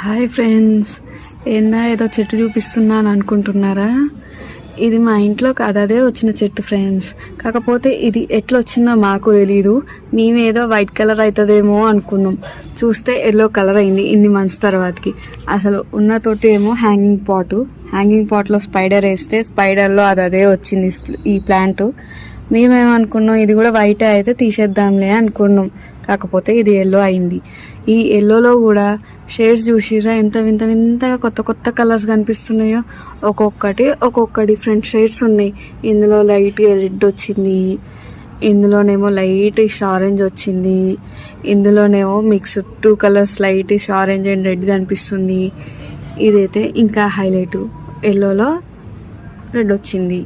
Hi friends ఏందా ఏదో చెట్టు చూపిస్తున్నాను అనుకుంటున్నారా? ఇది మా ఇంట్లో కాదు అదే వచ్చిన చెట్టు ఫ్రెండ్స్ కాకపోతే ఇది ఎట్లా వచ్చిందో మాకు తెలీదు. మేమేదో వైట్ కలర్ అవుతుందేమో అనుకున్నాం. చూస్తే ఎల్లో కలర్ అయింది ఇన్ని మంత్స్ తర్వాతకి. అసలు ఉన్న తోటి ఏమో హ్యాంగింగ్ పాటు హ్యాంగింగ్ పాట్లో స్పైడర్ వేస్తే స్పైడర్లో అది అదే వచ్చింది ఈ ప్లాంట్ మేమేమనుకున్నాం ఇది కూడా వైట్ అయితే తీసేద్దాంలే అనుకున్నాం. కాకపోతే ఇది ఎల్లో అయింది. ఈ ఎల్లోలో కూడా షేడ్స్ చూసిరా ఎంత వింత వింతగా కొత్త కొత్త కలర్స్ కనిపిస్తున్నాయో. ఒక్కొక్కటి ఒక్కొక్క డిఫరెంట్ షేడ్స్ ఉన్నాయి. ఇందులో లైట్ రెడ్ వచ్చింది ఇందులోనేమో లైట్ ఆరెంజ్ వచ్చింది ఇందులోనేమో mix two colours light orange and red కనిపిస్తుంది. ఇదైతే ఇంకా హైలైట్ ఎల్లోలో రెడ్ వచ్చింది.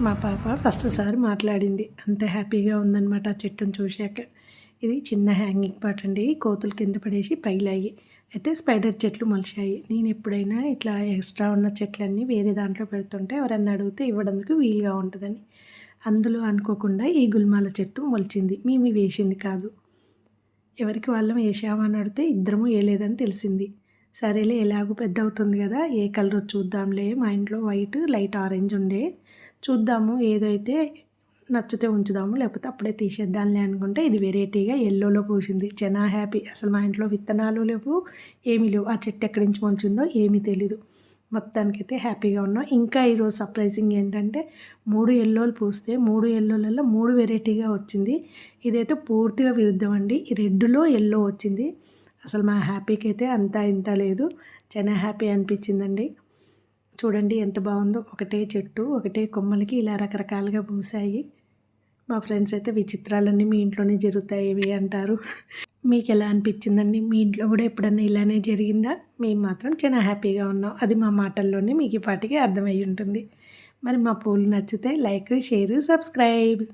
మా పాప ఫస్ట్ సారి మాట్లాడింది. అంత హ్యాపీగా ఉందన్నమాట ఆ చెట్టును చూశాక. ఇది చిన్న హ్యాంగింగ్ పాట్ అండి. కోతులు కింద పడేసి పైలాయి అయితే స్పైడర్ చెట్లు మొలిచాయి. నేను ఎప్పుడైనా ఇట్లా ఎక్స్ట్రా ఉన్న చెట్లన్నీ వేరే దాంట్లో పెడుతుంటే ఎవరన్నా అడిగితే ఇవ్వడానికి వీలుగా ఉంటుందని. అందులో అనుకోకుండా ఈ గుల్మాల చెట్టు మొలిచింది. మేము వేసింది కాదు. ఎవరికి వాళ్ళం వేసామని అడిగితే ఇద్దరము వేయలేదని తెలిసింది. సరేలే ఎలాగో పెద్ద అవుతుంది కదా ఏ కలర్ చూద్దాంలే మా ఇంట్లో వైట్ లైట్ ఆరెంజ్ ఉండే. చూద్దాము ఏదైతే నచ్చితే ఉంచుదాము లేకపోతే అప్పుడే తీసేద్దాంలే అనుకుంటే ఇది వెరైటీగా ఎల్లోలో పూసింది. చాలా హ్యాపీ అసలు మా ఇంట్లో విత్తనాలు లేవు ఏమీ లేవు. ఆ చెట్టు ఎక్కడి నుంచి మొలిచిందో ఏమీ తెలీదు. మొత్తానికైతే హ్యాపీగా ఉన్నాం. ఇంకా ఈరోజు సర్ప్రైజింగ్ ఏంటంటే మూడు ఎల్లోలు పూస్తే మూడు ఎల్లోలలో మూడు వెరైటీగా వచ్చింది. ఇదైతే పూర్తిగా విరుద్ధం అండి. రెడ్లో ఎల్లో వచ్చింది. అసలు మా హ్యాపీకి అయితే అంతా ఇంత లేదు. చాలా హ్యాపీ అనిపించిందండి. చూడండి ఎంత బాగుందో. ఒకటే చెట్టు ఒకటే కొమ్మలకి ఇలా రకరకాలుగా పూసాయి మా ఫ్రెండ్స్ అయితే విచిత్రాలన్నీ మీ ఇంట్లోనే జరుగుతాయి ఇవి అంటారు. మీకు ఎలా అనిపించిందండి? మీ ఇంట్లో కూడా ఎప్పుడన్నా ఇలానే జరిగిందా? మేము మాత్రం చాలా హ్యాపీగా ఉన్నాం. అది మా మాటల్లోనే మీకు ఈ పాటికి అర్థమై ఉంటుంది. మరి మా పూలు నచ్చితే లైక్ షేర్ సబ్స్క్రైబ్.